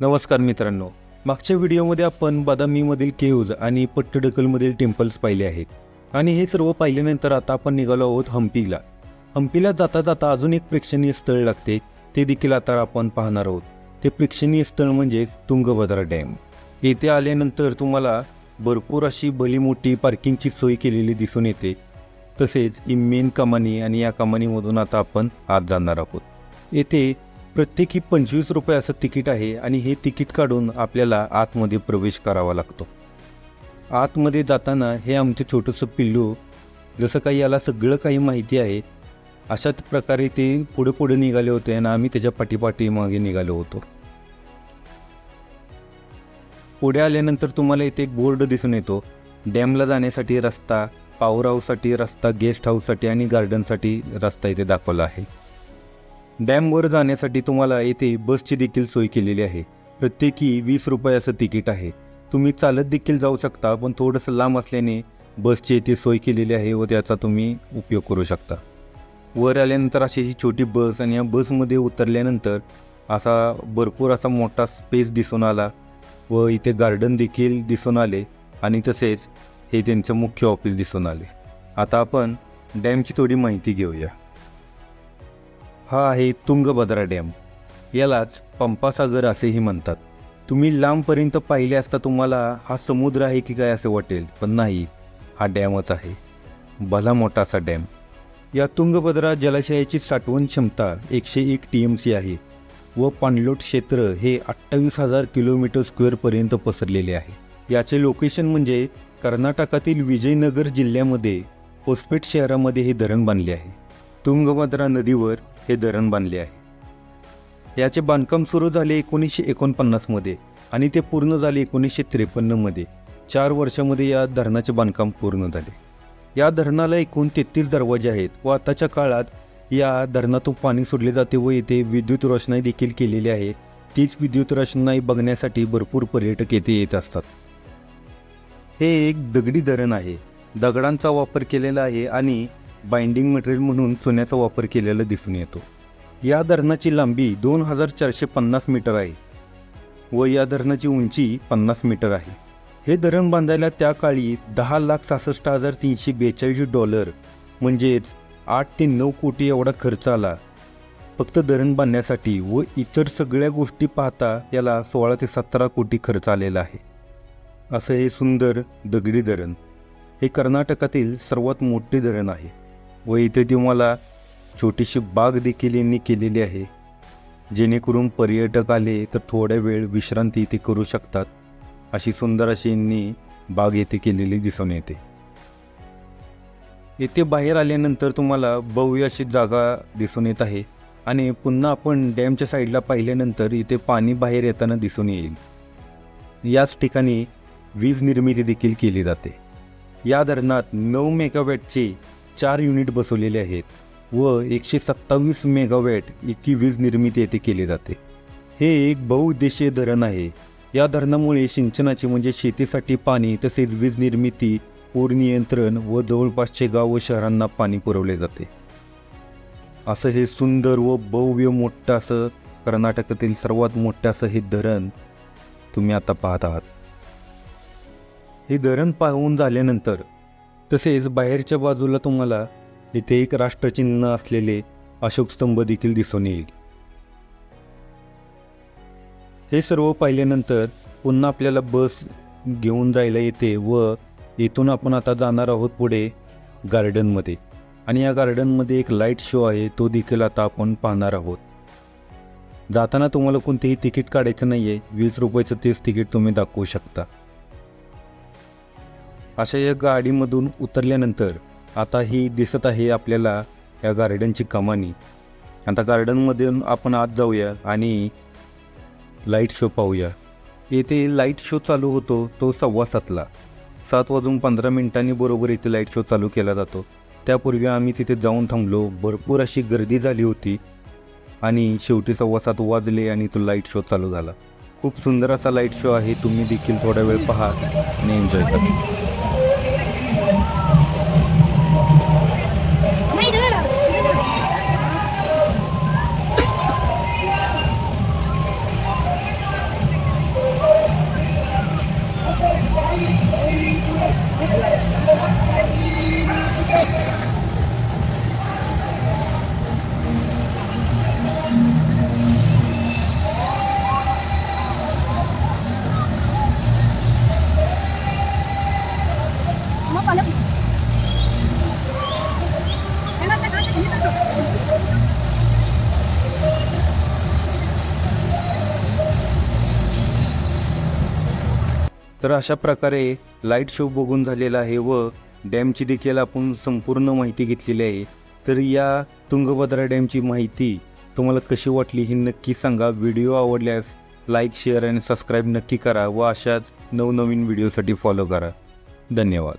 नमस्कार मित्रांनो. मागच्या व्हिडिओमध्ये आपण बदामीमधील केव्ज आणि पट्टडकलमधील टेम्पल्स पाहिले आहेत. आणि हे सर्व पाहिल्यानंतर आता आपण निघालो आहोत हम्पीला हम्पीला जाता जाता अजून एक प्रेक्षणीय स्थळ लागते. ते देखील आता आपण पाहणार आहोत. ते प्रेक्षणीय स्थळ म्हणजेच तुंगभद्रा डॅम. येथे आल्यानंतर तुम्हाला भरपूर अशी भली मोठी पार्किंगची सोय केलेली दिसून येते. तसेच ही मेन कमानी आणि या कमानीमधून आता आपण आत जाणार आहोत. येथे प्रत्येकी पंचवीस रुपये असं तिकीट आहे आणि हे तिकीट काढून आपल्याला आतमध्ये प्रवेश करावा लागतो. आतमध्ये जाताना हे आमचं छोटंसं पिल्लू जसं काही याला सगळं काही माहिती आहे अशाच प्रकारे ते पुढे पुढे निघाले होते आणि आम्ही त्याच्या पाठीपाठी मागे निघालो होतो. पुढे आल्यानंतर तुम्हाला इथे एक बोर्ड दिसून येतो. डॅमला जाण्यासाठी रस्ता पॉवर हाऊससाठी रस्ता गेस्ट हाऊससाठी आणि गार्डनसाठी रस्ता इथे दाखवला आहे. डॅमवर जाण्यासाठी तुम्हाला येथे बसची देखील सोय केलेली आहे. प्रत्येकी वीस रुपये असं तिकीट आहे. तुम्ही चालत देखील जाऊ शकता पण थोडंसं लांब असल्याने बसची येथे सोय केलेली आहे व त्याचा तुम्ही उपयोग करू शकता. वर आल्यानंतर अशी ही छोटी बस आणि या बसमध्ये उतरल्यानंतर असा भरपूर असा मोठा स्पेस दिसून आला व इथे गार्डन देखील दिसून आले आणि तसेच हे त्यांचं मुख्य ऑफिस दिसून आले. आता आपण डॅमची थोडी माहिती घेऊया. हा आहे तुंगभद्रा डॅम. यालाच पंपासागर असेही म्हणतात. तुम्ही लांबपर्यंत पाहिले असता तुम्हाला हा समुद्र आहे की काय असे वाटेल पण नाही. हा डॅमच आहे. भला मोठा असा डॅम. या तुंगभद्रा जलाशयाची साठवण क्षमता एकशे एक टी एम सी आहे व पाणलोट क्षेत्र हे अठ्ठावीस हजार किलोमीटर स्क्वेअरपर्यंत पसरलेले आहे. याचे लोकेशन म्हणजे कर्नाटकातील विजयनगर जिल्ह्यामध्ये होसपेट शहरामध्ये हे धरण बांधले आहे. तुंगभद्रा नदीवर हे धरण बांधले आहे. याचे बांधकाम सुरू झाले एकोणीसशे एकोणपन्नासमध्ये आणि ते पूर्ण झाले एकोणीसशे त्रेपन्नमध्ये चार वर्षामध्ये या धरणाचे बांधकाम पूर्ण झाले. या धरणाला एकूण तेहतीस दरवाजे आहेत व आताच्या काळात या धरणातून पाणी सोडले जाते व येथे विद्युत रोषणाई देखील केलेली आहे. तीच विद्युत रोषणाई बघण्यासाठी भरपूर पर्यटक येथे येत असतात. हे एक दगडी धरण आहे. दगडांचा वापर केलेला आहे आणि बाइंडिंग मटेरियल म्हणून सोन्याचा वापर केलेला दिसून येतो. या धरणाची लांबी दोन हजार चारशे पन्नास मीटर आहे व या धरणाची उंची पन्नास मीटर आहे. हे धरण बांधायला त्या काळी दहा लाख सहासष्ट हजार तीनशे बेचाळीस डॉलर म्हणजेच आठ ते नऊ कोटी एवढा खर्च आला. फक्त धरण बांधण्यासाठी व इतर सगळ्या गोष्टी पाहता याला सोळा ते सतरा कोटी खर्च आलेला आहे. असं हे सुंदर दगडी धरण. हे कर्नाटकातील सर्वात मोठे धरण आहे. व इथे तुम्हाला छोटीशी बाग देखील यांनी केलेली आहे. जेणेकरून पर्यटक आले तर थोड्या वेळ विश्रांती इथे करू शकतात. अशी सुंदर अशी यांनी बाग येथे केलेली दिसून येते. येथे बाहेर आल्यानंतर तुम्हाला भव्य अशी जागा दिसून येत आहे आणि पुन्हा आपण डॅमच्या साईडला पाहिल्यानंतर इथे पाणी बाहेर येताना दिसून येईल. याच ठिकाणी वीज निर्मिती देखील केली जाते. या धरणात नऊ मेगावॅटचे चार युनिट बसवलेले आहेत व एकशे सत्तावीस मेगावॅट इतकी वीज निर्मिती येथे केली जाते. हे एक बहुउद्देशीय धरण आहे. या धरणामुळे सिंचनाचे म्हणजे शेतीसाठी पाणी तसेच वीज निर्मिती पूर नियंत्रण व जवळपासचे गाव व शहरांना पाणी पुरवले जाते. असं हे सुंदर व भव्य मोठं असं कर्नाटकातील सर्वात मोठं असं हे धरण तुम्ही आता पाहत आहात. हे धरण पाहून झाल्यानंतर तसेच बाहेरच्या बाजूला तुम्हाला इथे एक राष्ट्रचिन्ह असलेले अशोक स्तंभ देखील दिसून येईल. हे सर्व पाहिल्यानंतर पुन्हा आपल्याला बस घेऊन जायला येते व इथून आपण आता जाणार आहोत पुढे गार्डनमध्ये. आणि या गार्डनमध्ये एक लाइट शो आहे तो देखील आता आपण पाहणार आहोत. जाताना तुम्हाला कोणतेही तिकीट काढायचं नाही आहे वीस रुपयाचं तेच तिकीट तुम्ही दाखवू शकता. अशा या गाडीमधून उतरल्यानंतर आता ही दिसत आहे आपल्याला या गार्डनची कमानी. आता गार्डनमध्ये आपण आत जाऊया आणि लाइट शो पाहूया. येथे लाइट शो चालू होतो तो सव्वा सातला. सात वाजून पंधरा मिनिटांनी बरोबर इथे लाइट शो चालू केला जातो. त्यापूर्वी आम्ही तिथे जाऊन थांबलो भरपूर अशी गर्दी झाली होती. आणि शेवटी सव्वा सात वाजले आणि तो लाइट शो चालू झाला. खूप सुंदर असा लाइट शो आहे तुम्ही देखील थोडा वेळ पहा आणि एन्जॉय करा. तर अशा प्रकारे लाइट शो बघून झालेला आहे व डॅमची देखील आपण संपूर्ण माहिती घेतलेली आहे. तर या तुंगभद्रा डॅमची माहिती तुम्हाला कशी वाटली हे नक्की सांगा. व्हिडिओ आवडल्यास लाईक शेअर आणि सबस्क्राईब नक्की करा व अशाच नवनवीन व्हिडिओसाठी फॉलो करा. धन्यवाद.